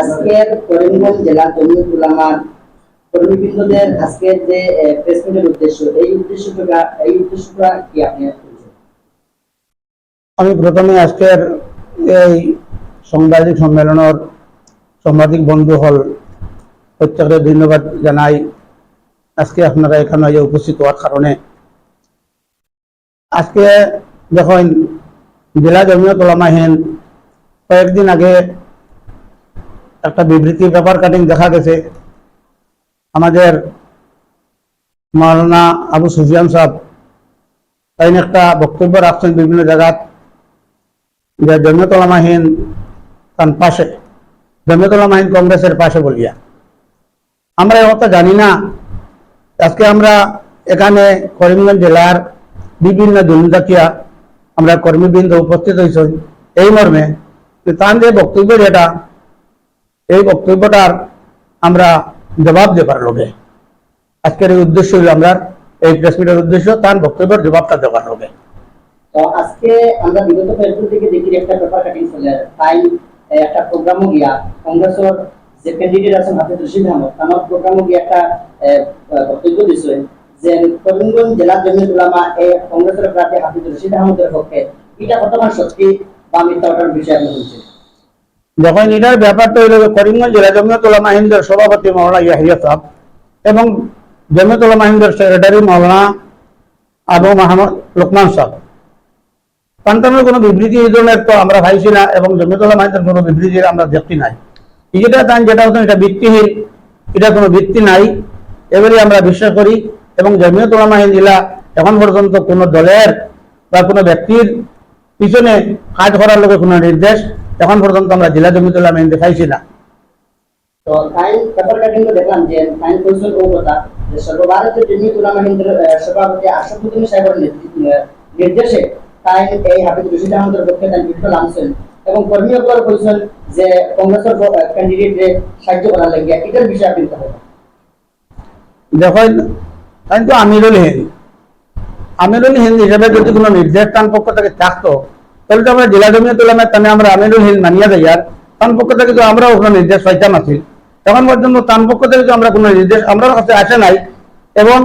আজকের করিমগঞ্জ জেলা জমিয়ত উলামার কর্মীবৃন্দদের আজকের যে উদ্দেশ্য, এই উদ্দেশ্যটা এই উদ্দেশ্যটা কি আপনি আমি প্রথমে আজকের এই সাংবাদিক সম্মেলনের সাংবাদিক বন্ধু হল প্রত্যেকের ধন্যবাদ জানাই। আজকে আপনারা এখানে উপস্থিত হওয়ার কারণে। আজকে দেখুন জেলা জমিয়ত ওলামাহীন কয়েকদিন আগে একটা বিবৃতি পেপার কাটিং দেখা গেছে। আমাদের মাওলানা আবু সুফিয়ান সাহেব তাই একটা বক্তব্য রাখছেন বিভিন্ন জায়গাত। যে জমিয়তলামাহীন তার পাশে জমিয়তলামাহীন কংগ্রেসের পাশে বলিয়া। আমরা কথা জানি না। আজকে আমরা এখানে করিমগঞ্জ জেলার বিভিন্ন জমিদাকিয়া আমরা কর্মীবৃন্দ উপস্থিত হয়েছি। এই মর্মে তার যে বক্তব্য যেটা এই বক্তব্যটার আমরা জবাব দেবার লোকে আজকের এই উদ্দেশ্য হইল আমরা, এই প্রেস মিটের উদ্দেশ্য, তার বক্তব্যের জবাবটা দেবার তো আজকে আমরা বিগত কয়েকদিন থেকে দেখি একটা পেপার কাটিং চলে তাই একটা প্রোগ্রামও গিয়া কংগ্রেসের যে ক্যান্ডিডেট আছেন, হাফিজ রশিদ আহমদ তার প্রোগ্রামও গিয়া একটা বক্তব্য দিছে যে করিমগঞ্জ জেলা জমিয়ত উলামা এই কংগ্রেসের প্রার্থী হাফিজ রশিদ আহমদের পক্ষে এটা বর্তমান সত্যি বা মিথ্যা বিষয়ে বলছেন যখন এটার ব্যাপারটা হইল করিমগঞ্জ জেলা জমিয়ত উলামা হিন্দের সভাপতি মৌলানা ইয়াহিয়া সাহেব এবং জমিয়ত উলামা হিন্দের সেক্রেটারি মৌলানা আবু মাহমুদ লোকমান সাহেব। সন্তানের কোনো বিবৃতি এই ধরনের তো আমরা পাইছি না এবং জমিয়ত উলামা হিন্দের কোনো বিবৃতি আমরা দেখতে নাই। যেটা তান যেটা হতো এটা ভিত্তিহীন এটা কোনো ভিত্তি নাই। এবারে আমরা বিশ্বাস করি এবং জমিয়ত উলামা হিন্দ জেলা এখন পর্যন্ত কোনো দলের বা কোনো ব্যক্তির পিছনে কাজ করার লোকের কোনো নির্দেশ এখন পর্যন্ত আমরা জেলা জমিয়ত উলামা হিন্দ পাইছি না। তো কাটিং দেখলাম যে তাই কৌশল ও কথা যে সর্বভারতীয় জমিয়ত উলামা সভাপতি আশরাফুদ্দিন সাহেবের নির্দেশে তাই এই হাফিজ রশিদ আহমদের পক্ষে তাই বিফল আনছেন এবং কইছেন যে কংগ্রেসের ক্যান্ডিডেট সাহায্য করার লাগে এটার বিষয়ে আপনি কথা দেখেন তাই তো আমিরুল হিন্দ। আমিরুল হিন্দ হিসেবে যদি কোনো নির্দেশ তার পক্ষ থেকে থাকতো তাহলে তো আমরা জেলা জমিয়ত উলামার তানে আমরা আমিরুল হিন্দ মানিয়া দেয় আর তার পক্ষ থেকে তো আমরাও কোনো নির্দেশ পাইতাম এখন পর্যন্ত পক্ষ থেকে তো আমরা কোনো নির্দেশ আমার কাছে আসে নাই, এবং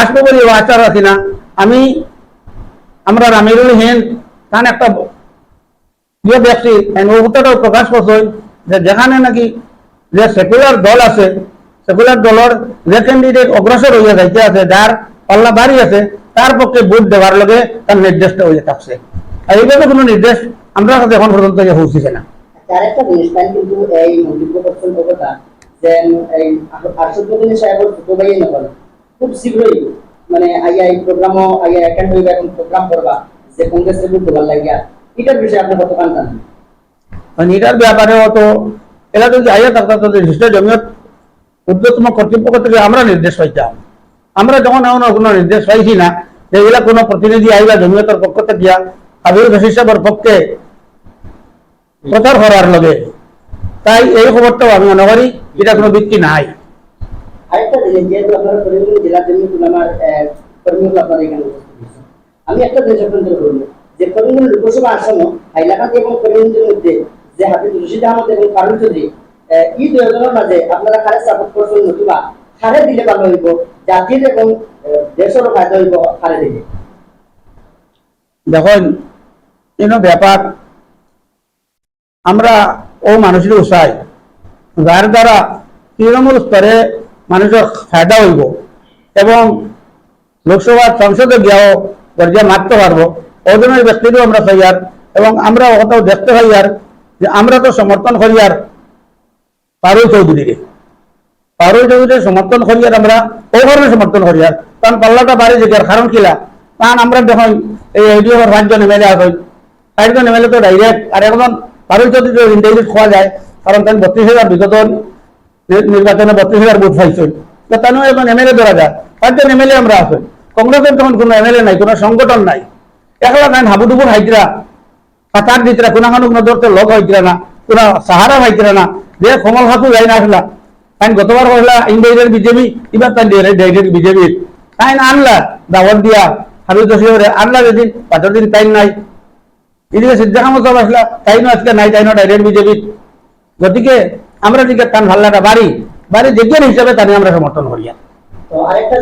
আসবে বলে আশা রাখি না। আমি, আমরা আমিরুল তার একটা যে ব্যক্তি প্রকাশ যে যেখানে নাকি যে সেকুলার দল আছে, সেকুলার দলের যে ক্যান্ডিডেট অগ্রসর হইয়া যাইতে আছে, যার পাল্লা বাড়ি আছে, তার পক্ষে ভোট দেওয়ার লগে তার নির্দেশটা হয়ে থাকছে। আর এইভাবে কোনো নির্দেশ আমরা কাছে এখন পর্যন্ত পৌঁছেছে না। আরেকটা জিনিস কিন্তু এই মন্তব্য করছেন কথা যে এই আশরাফুদ্দিন সাহেবের ছোট ভাই নকল খুব শীঘ্রই মানে আইয়া এই প্রোগ্রামও আইয়া অ্যাটেন্ড হইবা এখন প্রোগ্রাম করবা যে কংগ্রেসের বিরুদ্ধে ভালো লাগিয়া এটার বিষয়ে আপনি কত জানেন? এটার ব্যাপারে তো এরা যদি আইয়া থাকতো তো জমিয়ত কর্তৃপক্ষ থেকে আমরা নির্দেশ পাইতাম। আমরা যখন এমন কোনো নির্দেশ পাইছি না যে এগুলা কোনো প্রতিনিধি আইবা জমিয়তের পক্ষ থেকে আবির হিসাবের পক্ষে প্রচার করার লগে তাই এই খবরটাও আমি মনে করি এটা কোনো ভিত্তি নাই। আমি একটা জিনিস আপনাদের বলব যে করিমগঞ্জ লোকসভা আসন হাইলাকান্দি এবং করিমগঞ্জের মধ্যে যে হাফিজ রশিদ আহমদ এবং ফারুক চৌধুরী এই দুজনের মাঝে আপনারা খারে সাপোর্ট করছেন নতুবা খারে দিলে ভালো হইব জাতির এবং দেশেরও ফায়দা হইব খারে দিলে। দেখুন কোনো ব্যাপার। আমরা ও মানুষের উৎসাহ। যার দ্বারা তৃণমূল স্তরে মানুষের ফায়দা হইব এবং লোকসভা সংসদে গিয়াও পর্যায়ে মারতে পারব। ওজনের ব্যক্তিরও আমরা চাইয়ার এবং আমরা ওটাও দেখতে পাইয়ার যে আমরা তো সমর্থন করিয়ার পারুল চৌধুরীকে। পারুল চৌধুরীর সমর্থন করিয়ার আমরা ও ধরনের সমর্থন করিয়ার কারণ পাল্লাটা বাড়ি যে কারণ কিলা কারণ আমরা দেখুন এই এডিও পাঁচজন এমএলএ আসেন চারজন এমএলএ তো ডাইরেক্ট আর এখন পারুল চৌধুরী ইনডাইরেক্ট খোয়া যায় কারণ তাই বত্রিশ হাজার বিগত নির্বাচনে বত্রিশ হাজার ভোট পাইছেন তো তানও এখন এমএলএ ধরা যায় পাঁচজন এমএলএ আমরা আছেন কংগ্রেসের তখন কোনো এমএলএ নাই, কোনো সংগঠন নাই। একলা নাই হাবুডুবুর হাইতরা কাতার দিতরা কোনা খানো কোনো দরতে লগ হইতরা না, কোনা সাহারা হইতরা না যে কমল হাতু যাই না আসলা কারণ গতবার হইলা ইন্ডিয়ার বিজেপি এবার তাই ডাইরেক্ট বিজেপি তাই না আনলা দাওয়াত দিয়া হাবিব দশিওরে আনলা যেদিন পাঁচর দিন টাইম নাই এদিকে সিদ্ধাকাম সব আসলা তাই না আজকে নাই তাই না ডাইরেক্ট বিজেপি গতিকে আমরা দিকে তান ভাল্লাটা বাড়ি বাড়ি যোগ্যের হিসাবে তানি আমরা সমর্থন করি। আরেকটা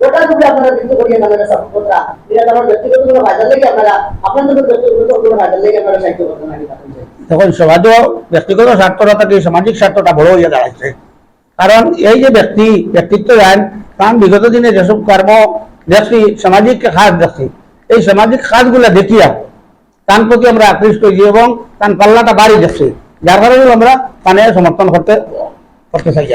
ওটার উপরে আপনারা কিন্তু করিয়ে আমার ব্যক্তিগত কোনো আপনারা আপনাদের ব্যক্তিগত কোনো আপনারা করতে নাকি তখন সমাজও ব্যক্তিগত স্বার্থটা থেকে সামাজিক স্বার্থটা বড় হইয়া দাঁড়াইছে। কারণ এই যে ব্যক্তি ব্যক্তিত্ব আইন তার বিগত দিনে যেসব কর্ম দেখছি, সামাজিক খাত দেখছি, এই সামাজিক খাতগুলা দেখিয়া তার প্রতি আমরা আকৃষ্ট হয়েছি এবং তার পাল্লাটা বাড়ি দেখছি। যার কারণে আমরা তানে সমর্থন করতে করতে চাই।